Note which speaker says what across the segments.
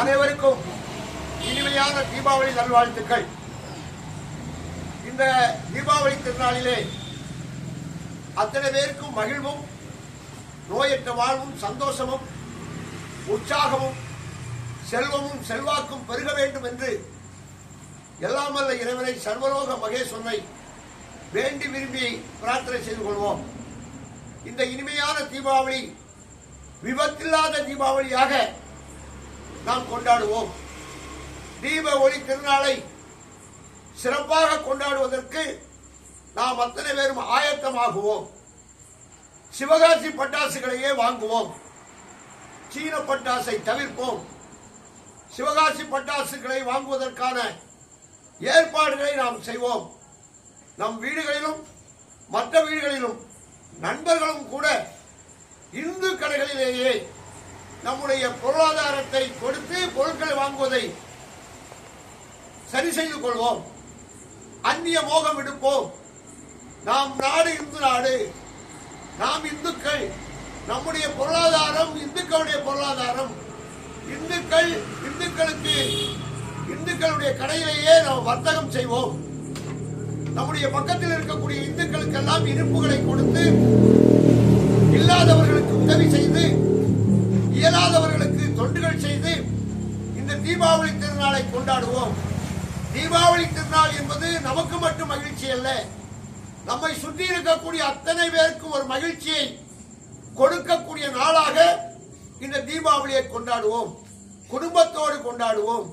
Speaker 1: அனைவருக்கும் இனிமையான தீபாவளி நல்வாழ்த்துக்கள். இந்த தீபாவளி திருநாளிலே அத்தனை பேருக்கும் மகிழ்வும் நோயற்ற வாழ்வும் சந்தோஷமும் உற்சாகமும் செல்வமும் செல்வாக்கும் பெருக வேண்டும் என்று எல்லாம் வல்ல இறைவனை சர்வலோக மகேஸ்வரனை வேண்டி விரும்பி பிரார்த்தனை செய்து கொள்வோம். இந்த இனிமையான தீபாவளி விபத்தில்லாத தீபாவளியாக நாம் கொண்டாடுவோம். தீப ஒளி திருநாளை சிறப்பாக கொண்டாடுவதற்கு நாம் அத்தனை பேரும் ஆயத்தமாகுவோம். சிவகாசி பட்டாசுகளையே வாங்குவோம். சீன பட்டாசை தவிர்ப்போம். சிவகாசி பட்டாசுகளை வாங்குவதற்கான ஏற்பாடுகளை நாம் செய்வோம். நம் வீடுகளிலும் மற்ற வீடுகளிலும் நண்பர்களும் கூட இந்து கடைகளிலேயே நம்முடைய பொருளாதாரத்தை கொடுத்து சரி செய்து கொள்வோம். அந்நிய மோகம் விடுப்போம் நாம் நாடு இந்து நாடு. நாம் இந்துக்கள். நம்முடைய பொருளாதாரம் இந்துக்களுடைய பொருளாதாரம். இந்துக்கள் இந்துக்களுக்கு இந்துக்களுடைய கடையிலேயே நாம் வர்த்தகம் செய்வோம். நம்முடைய பக்கத்தில் இருக்கக்கூடிய இந்துக்களுக்கெல்லாம் இனிப்புகளை கொடுத்து இல்லாதவர்களுக்கு உதவி செய்து இயலாதவர்களுக்கு தொண்டுகள் செய்து தீபாவளி திருநாளை கொண்டாடுவோம். தீபாவளி திருநாள் என்பது நமக்கு மட்டும் மகிழ்ச்சி அல்ல. நம்மை சுற்றி இருக்கக்கூடிய அத்தனை பேருக்கும் ஒரு மகிழ்ச்சியை கொடுக்கக்கூடிய நாளாக இந்த தீபாவளியை கொண்டாடுவோம். குடும்பத்தோடு கொண்டாடுவோம்.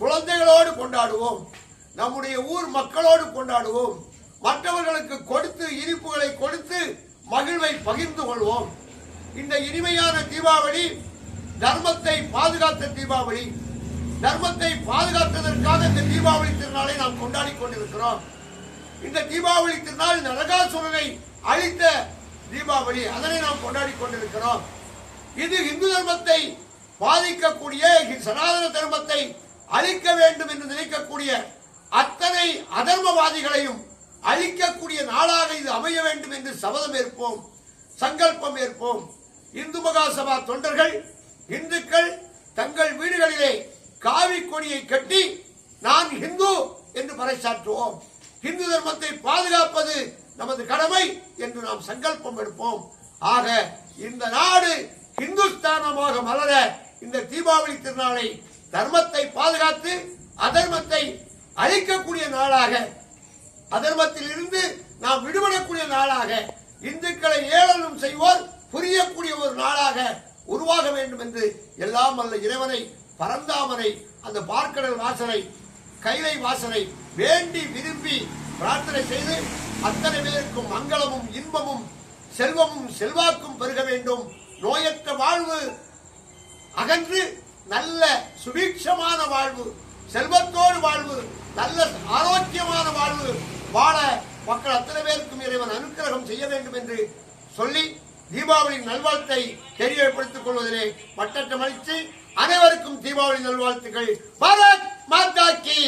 Speaker 1: குழந்தைகளோடு கொண்டாடுவோம். நம்முடைய ஊர் மக்களோடு கொண்டாடுவோம். மற்றவர்களுக்கு கொடுத்து இனிப்புகளை கொடுத்து மகிழ்வை பகிர்ந்து கொள்வோம். இந்த இனிமையான தீபாவளி தர்மத்தை பாதுகாத்த தீபாவளி தர்மத்தை பாதுகாத்ததற்காக இந்த தீபாவளி திருநாளை நாம் கொண்டாடி கொண்டிருக்கிறோம். இந்த தீபாவளி திருநாள் நரகாசுரனை அழித்த தீபாவளி அதனை நாம் கொண்டாடி கொண்டிருக்கிறோம். இது இந்து தர்மத்தை பாதிக்கக்கூடிய சனாதன தர்மத்தை அழிக்க வேண்டும் என்று நினைக்கக்கூடிய அத்தனை அதர்மவாதிகளையும் அழிக்கக்கூடிய நாளாக இது அமைய வேண்டும் என்று சபதம் ஏற்போம் சங்கல்பம் ஏற்போம். இந்து மகாசபா தொண்டர்கள் இந்துக்கள் தங்கள் வீடுகளிலே காவி கொடியை கட்டி நான் ஹிந்து என்று பறைசாற்றுவோம். ஹிந்து தர்மத்தை பாதுகாப்பது நமது கடமை என்று நாம் சங்கல்பம் எடுப்போம். ஆக இந்த நாடு இந்துஸ்தானமாக மலர இந்த தீபாவளி திருநாளை தர்மத்தை பாதுகாத்து அதர்மத்தை அழிக்கக்கூடிய நாளாக அதர்மத்தில் இருந்து நாம் விடுபடக்கூடிய நாளாக இந்துக்களை ஏளனம் செய்வோர் புரியக்கூடிய ஒரு நாளாக உருவாக வேண்டும் என்று எல்லாம் அல்ல இறைவனை பரந்தாமரை அந்த பார்க்கடல் வாசனை கைலை வாசனை வேண்டி விரும்பி பிரார்த்தனை செய்து அத்தனை பேருக்கும் மங்களமும் இன்பமும் செல்வமும் செல்வாக்கும் பெருக வேண்டும். நோயற்ற வாழ்வு அகன்று நல்ல சுபீட்சமான வாழ்வு செல்வத்தோடு வாழ்வு நல்ல ஆரோக்கியமான வாழ்வு வாழ மக்கள் அத்தனை பேருக்கும் இறைவன் அனுக்கிரகம் செய்ய வேண்டும் என்று சொல்லி தீபாவளி நல்வாழ்த்தை தெரியப்படுத்திக் கொள்வதிலே மட்டற்ற மகிழ்ச்சி அனைவருக்கும் தீபாவளி நல்வாழ்த்துக்கள். பாரத் மாதா கி.